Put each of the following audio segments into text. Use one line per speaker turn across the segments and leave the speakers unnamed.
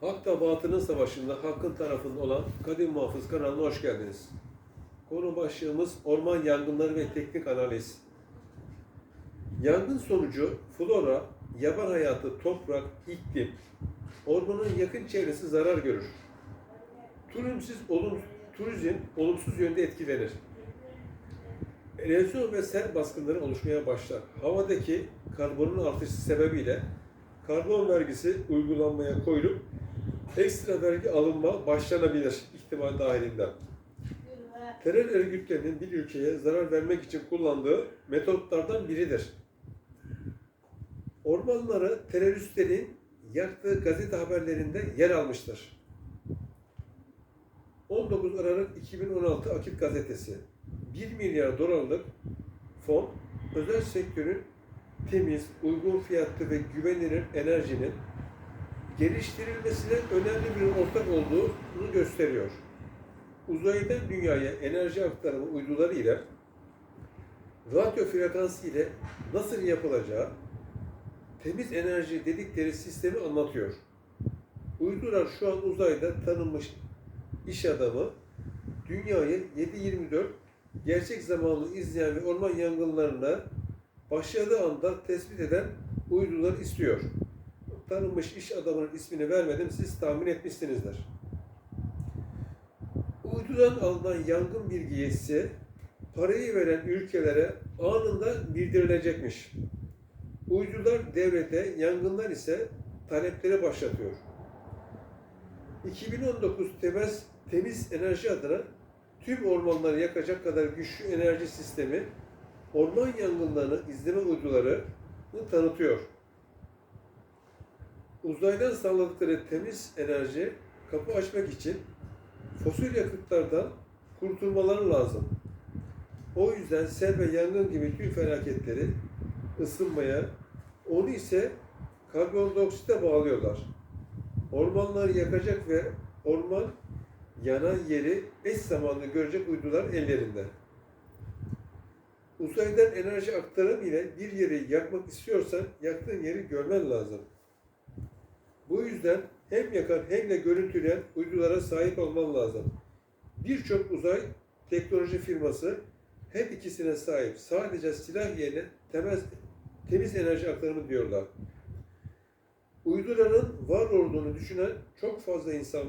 Hak'la Batının savaşında Hakk'ın tarafında olan Kadim Muhafız kanalına hoş geldiniz. Konu başlığımız orman yangınları ve teknik analiz. Yangın sonucu flora, yaban hayatı, toprak, iklim, ormanın yakın çevresi zarar görür. Turizmsiz olum, turizm olumsuz yönde etkilenir. Erozyon ve sel baskınları oluşmaya başlar. Havadaki karbonun artışı sebebiyle karbon vergisi uygulanmaya koyulup ekstra vergi alınma başlanabilir ihtimal dahilinde. Terör örgütlerinin bir ülkeye zarar vermek için kullandığı metotlardan biridir. Ormanları teröristlerin yaktığı gazete haberlerinde yer almıştır. 19 Aralık 2016 Akit Gazetesi 1 milyar dolarlık fon özel sektörün temiz, uygun fiyatlı ve güvenilir enerjinin geliştirilmesine önemli bir ortak olduğunu gösteriyor. Uzaydan dünyaya enerji aktarımı uyduları ile radyo frekansı ile nasıl yapılacağı temiz enerji dedikleri sistemi anlatıyor. Uydular şu an uzayda tanınmış iş adamı dünyayı 7-24 gerçek zamanlı izleyen ve orman yangınlarına başladığı anda tespit eden uydular istiyor. Tanınmış iş adamının ismini vermedim, siz tahmin etmişsinizdir. Uydudan alınan yangın bilgisi parayı veren ülkelere anında bildirilecekmiş. Uydular devrede, yangınlar ise talepleri başlatıyor. 2019 temiz, temiz enerji adına tüm ormanları yakacak kadar güçlü enerji sistemi orman yangınlarını izleme uydularını tanıtıyor. Uzaydan sağladıkları temiz enerji kapı açmak için fosil yakıtlardan kurtulmaları lazım. O yüzden sel ve yangın gibi tüm felaketleri ısınmaya, onu ise karbondioksite bağlıyorlar. Ormanları yakacak ve orman yanan yeri eş zamanlı görecek uydular ellerinde. Uzaydan enerji aktarım ile bir yeri yakmak istiyorsan yaktığın yeri görmen lazım. Bu yüzden hem yakar hem de görüntüleyen uydulara sahip olman lazım. Birçok uzay teknoloji firması her ikisine sahip. Sadece silah yerine temel, temiz enerji aktarımı diyorlar. Uyduların var olduğunu düşünen çok fazla insan,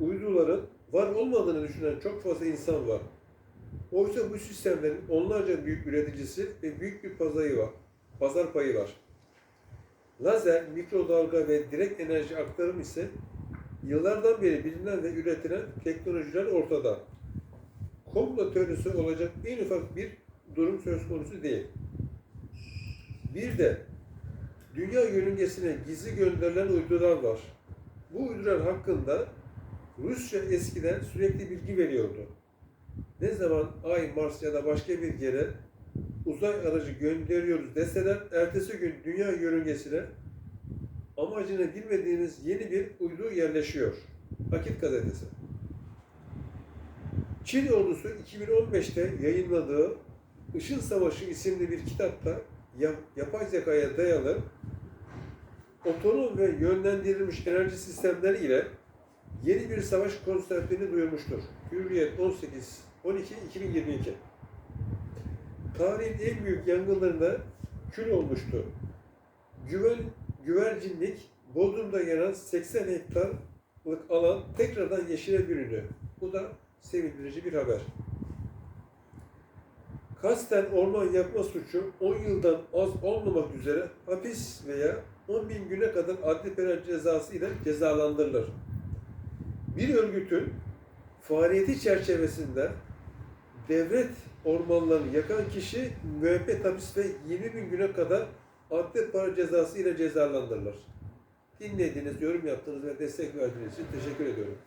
uyduların var olmadığını düşünen çok fazla insan var. Oysa bu sistemlerin onlarca büyük üreticisi ve büyük bir pazarı var. Pazar payı var. Lazer, mikrodalga ve direkt enerji aktarım ise yıllardan beri bilinen ve üretilen teknolojiler ortada. Komplo teorisi olacak en ufak bir durum söz konusu değil. Bir de dünya yörüngesine gizli gönderilen uydular var. Bu uydular hakkında Rusya eskiden sürekli bilgi veriyordu. Ne zaman Ay, Mars ya da başka bir yere uzay aracı gönderiyoruz deseler ertesi gün dünya yörüngesine amacını bilmediğiniz yeni bir uydu yerleşiyor. Akit gazetesi. Çin ordusu 2015'te yayınladığı Işın Savaşı isimli bir kitapta yapay zekaya dayalı otonom ve yönlendirilmiş enerji sistemleri ile yeni bir savaş konseptini duyurmuştur. Hürriyet 18 12 2022. Tarihin en büyük yangınlarında kül olmuştu. Güven, güvercinlik Bodrum'da yanan 80 hektarlık alan tekrardan yeşile büründü. Bu da sevindirici bir haber. Kasten orman yakma suçu 10 yıldan az olmamak üzere hapis veya 10 bin güne kadar adli para cezası ile cezalandırılır. Bir örgütün faaliyeti çerçevesinde devlet ormanlarını yakan kişi müebbet hapis ve 20 bin güne kadar adli para cezası ile cezalandırılır. Dinlediğiniz, yorum yaptığınız ve destek verdiğiniz için teşekkür ediyorum.